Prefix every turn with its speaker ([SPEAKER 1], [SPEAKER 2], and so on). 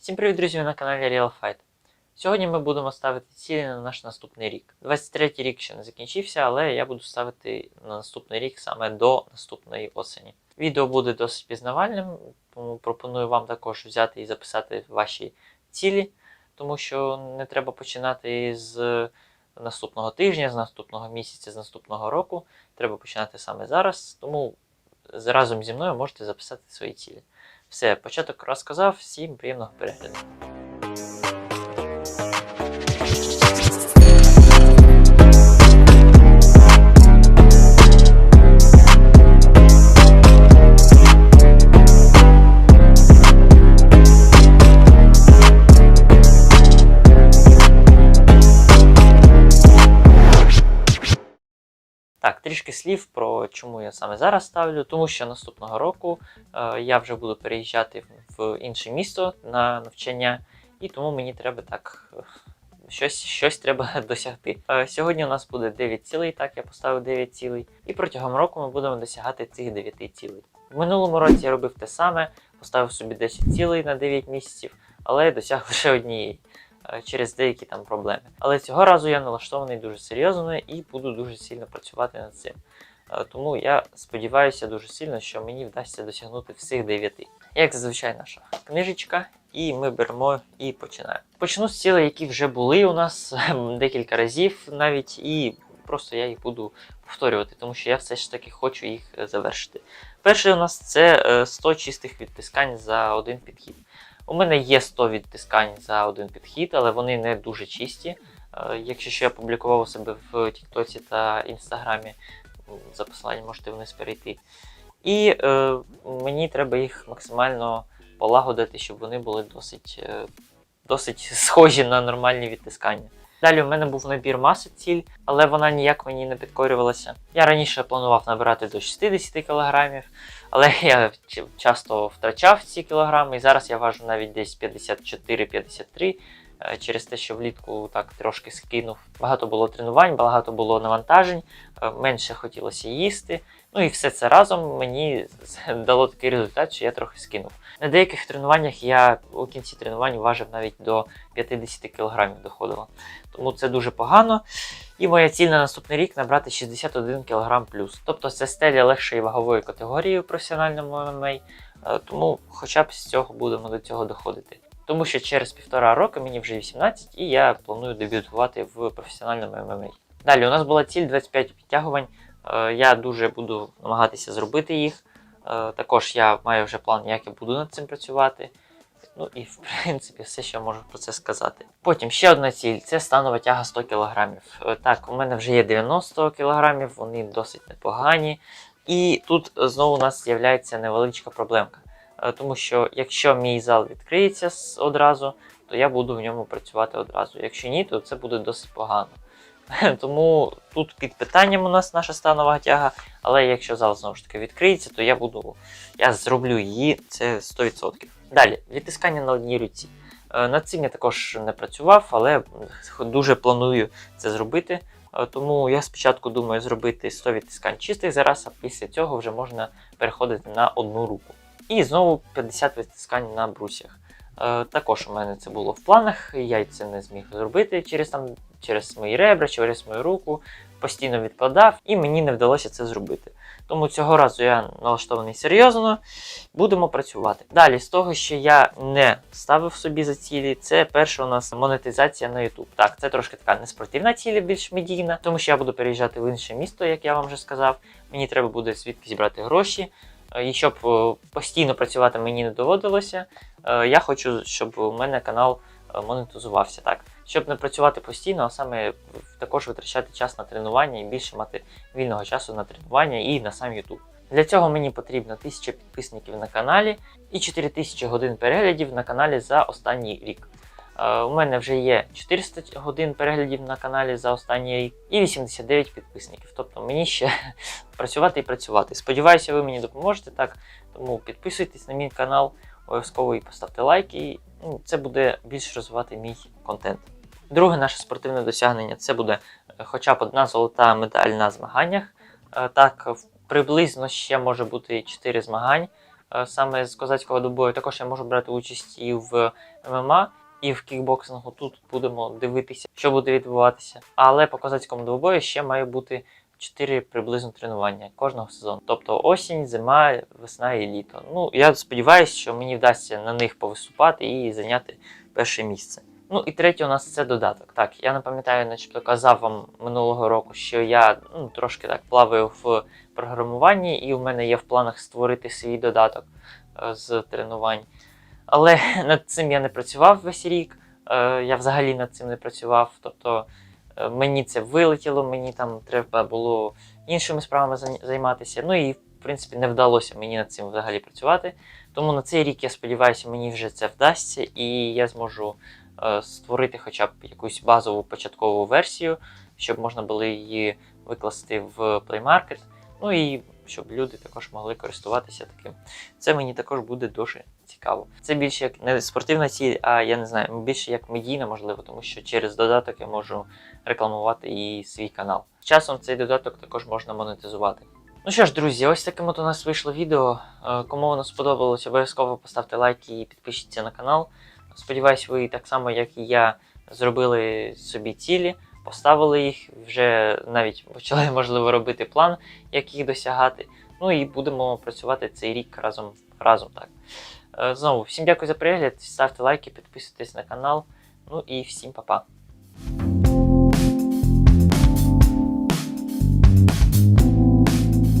[SPEAKER 1] Всім привіт, друзі! Ви на каналі Real Fight. Сьогодні ми будемо ставити цілі на наш наступний рік. 23-й рік ще не закінчився, але я буду ставити на наступний рік саме до наступної осені. Відео буде досить пізнавальним, тому пропоную вам також взяти і записати ваші цілі, тому що не треба починати з наступного тижня, з наступного місяця, з наступного року. Треба починати саме зараз, тому разом зі мною можете записати свої цілі. Все, початок розказав, всім приємного перегляду. Так, трішки слів про чому я саме зараз ставлю, тому що наступного року е, я вже буду переїжджати в- інше місто на навчання, і тому мені треба так. е, Щось, щось треба досягти. Е, Сьогодні у нас буде 9 цілей, так я поставив 9 цілей, і протягом року ми будемо досягати цих 9 цілей. В минулому році я робив те саме, поставив собі 10 цілей на 9 місяців, але досяг лише однієї через деякі там проблеми. Але цього разу я налаштований дуже серйозно і буду дуже сильно працювати над цим. Е, Тому я сподіваюся дуже сильно, що мені вдасться досягнути всіх дев'яти. Як зазвичай наша книжечка, і ми беремо і починаємо. Почну з цілей, які вже були у нас декілька разів навіть, і просто я їх буду повторювати, тому що я все ж таки хочу їх е, завершити. Перший у нас це е, 100 чистих відтискань за один підхід. У мене є 100 відтискань за один підхід, але вони не дуже чисті. Е, Якщо що я публікував себе в Тіктоці та Інстаграмі, за посиланням можете вниз перейти. І е, мені треба їх максимально полагодити, щоб вони були досить, е, досить схожі на нормальні відтискання. Далі в мене був набір маси ціль, але вона ніяк мені не підкорювалася. Я раніше планував набирати до 60 кг, але я часто втрачав ці кілограми, і зараз я важу навіть десь 54-53 е, через те, що влітку так трошки скинув. Багато було тренувань, багато було навантажень, е, менше хотілося їсти. Ну і все це разом мені дало такий результат, що я трохи скинув. На деяких тренуваннях я у кінці тренувань важив навіть до 50 кг доходило. Тому це дуже погано. І моя ціль на наступний рік набрати 61 кг плюс. Тобто це стеля легшої вагової категорії у професіональному ММА. Е, Тому хоча б з цього будемо до цього доходити. Тому що через півтора року мені вже 18 і я планую дебютувати в професіональному ММА. Далі у нас була ціль 25 підтягувань. Е, Я дуже буду намагатися зробити їх. Е, Також я маю вже план, як я буду над цим працювати. Ну і в принципі все, що я можу про це сказати. Потім ще одна ціль це станова тяга 100 кг. Так, у мене вже є 90 кг, вони досить непогані. І тут е, знову у нас з'являється невеличка проблемка. Е, Тому що якщо мій зал відкриється одразу, то я буду в ньому працювати одразу. Якщо ні, то це буде досить погано. Тому тут під питанням у нас наша станова тяга, але якщо зал знову ж таки відкриється, то я буду я зроблю її, це 100%. Далі, відтискання на одній руці. Е, Над цим я також не працював, але дуже планую це зробити. Е, Тому я спочатку думаю зробити 100 відтискань чистих зараз, а після цього вже можна переходити на одну руку. І знову 50 відтискань на брусях. Е, Також у мене це було в планах, я це не зміг зробити через там через мої ребра, через мою руку, постійно відкладав, і мені не вдалося це зробити. Тому цього разу я налаштований серйозно, будемо працювати. Далі, з того, що я не ставив собі за цілі, це перше у нас монетизація на YouTube. Так, це трошки така неспортивна ціль, більш медійна, тому що я буду переїжджати в інше місто, як я вам вже сказав. Мені треба буде звідки зібрати гроші. Е, І щоб е, постійно працювати мені не доводилося, е, я хочу, щоб у мене канал монетизувався так. Щоб не працювати постійно, а саме також витрачати час на тренування і більше мати вільного часу на тренування і на сам YouTube. Для цього мені потрібно 1000 підписників на каналі і 4000 годин переглядів на каналі за останній рік. Е, У мене вже є 400 годин переглядів на каналі за останній рік і 89 підписників. Тобто мені ще працювати і працювати. Сподіваюся, ви мені допоможете так. Тому підписуйтесь на мій канал, обов'язково і поставте лайки. І, ну, це буде більш розвивати мій контент. Друге наше спортивне досягнення це буде е, хоча б одна золота медаль на змаганнях. Е, Так, приблизно ще може бути 4 змагань. саме з козацького добою. Також я можу брати участь і в ММА, і в кікбоксингу. Тут будемо дивитися, що буде відбуватися. Але по козацькому двобою ще має бути 4 приблизно тренування кожного сезону. Тобто осінь, зима, весна і літо. Ну, я сподіваюся, що мені вдасться на них повиступати і зайняти перше місце. Ну і третє у нас це додаток. Так, я не пам'ятаю, начебто казав вам минулого року, що я ну, трошки так плаваю в програмуванні, і в мене є в планах створити свій додаток е, з тренувань. Але над цим я не працював весь рік. е, Я взагалі над цим не працював. Тобто е, мені це вилетіло, мені там треба було іншими справами займатися. Ну і в принципі не вдалося мені над цим взагалі працювати. Тому на цей рік я сподіваюся, мені вже це вдасться, і я зможу е, створити хоча б якусь базову початкову версію, щоб можна було її викласти в Play Market. Ну і щоб люди також могли користуватися таким. Це мені також буде дуже цікаво. Це більше як не спортивна ціль, а я не знаю, більше як медійна, можливо, тому що через додаток я можу рекламувати і свій канал. Часом цей додаток також можна монетизувати. Ну що ж, друзі, ось таким от у нас вийшло відео. Е, Кому воно сподобалось, обов'язково поставте лайк і підпишіться на канал. Сподіваюсь, ви так само, як і я, зробили собі цілі, поставили їх, вже навіть почали, можливо, робити план, як їх досягати. Ну і будемо працювати цей рік разом. разом так. Знову, всім дякую за перегляд, ставте лайки, підписуйтесь на канал. Ну і всім па-па.